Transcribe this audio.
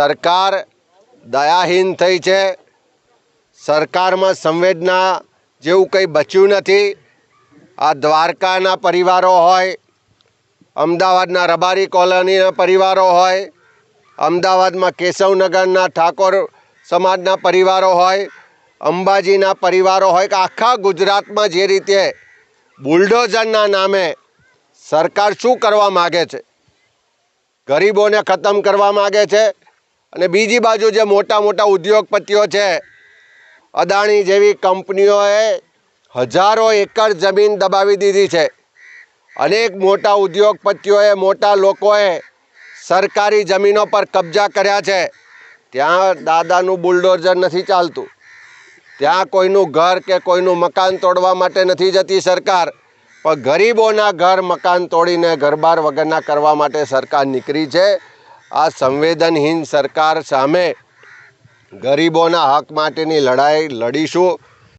સરકાર દયાહીન થઈ છે. સરકારમાં સંવેદના જેવું કંઈ બચ્યું નથી. આ દ્વારકાના પરિવારો હોય, અમદાવાદના રબારી કોલોનીના પરિવારો હોય, અમદાવાદમાં કેશવનગરના ઠાકોર સમાજના પરિવારો હોય, અંબાજીના પરિવારો હોય કે આખા ગુજરાતમાં જે રીતે બુલડોઝરના નામે સરકાર શું કરવા માગે છે? ગરીબોને ખતમ કરવા માગે છે? અને બીજી બાજુ જે મોટા મોટા ઉદ્યોગપતિઓ છે, અદાણી જેવી કંપનીઓએ હજારો એકર જમીન દબાવી દીધી છે. અનેક મોટા ઉદ્યોગપતિઓએ મોટા લોકોએ સરકારી જમીનો પર કબજા કર્યા છે. ત્યાં દાદાનું બુલડોઝર નથી ચાલતું. ત્યાં કોઈનું ઘર કે કોઈનું મકાન તોડવા માટે નથી જતી સરકાર. પણ ગરીબોના ઘર મકાન તોડીને ઘરબાર વગરના કરવા માટે સરકાર નીકળી છે. આ સંવેદનહીન સરકાર સામે ગરીબોના હક માટેની લડાઈ લડીશું.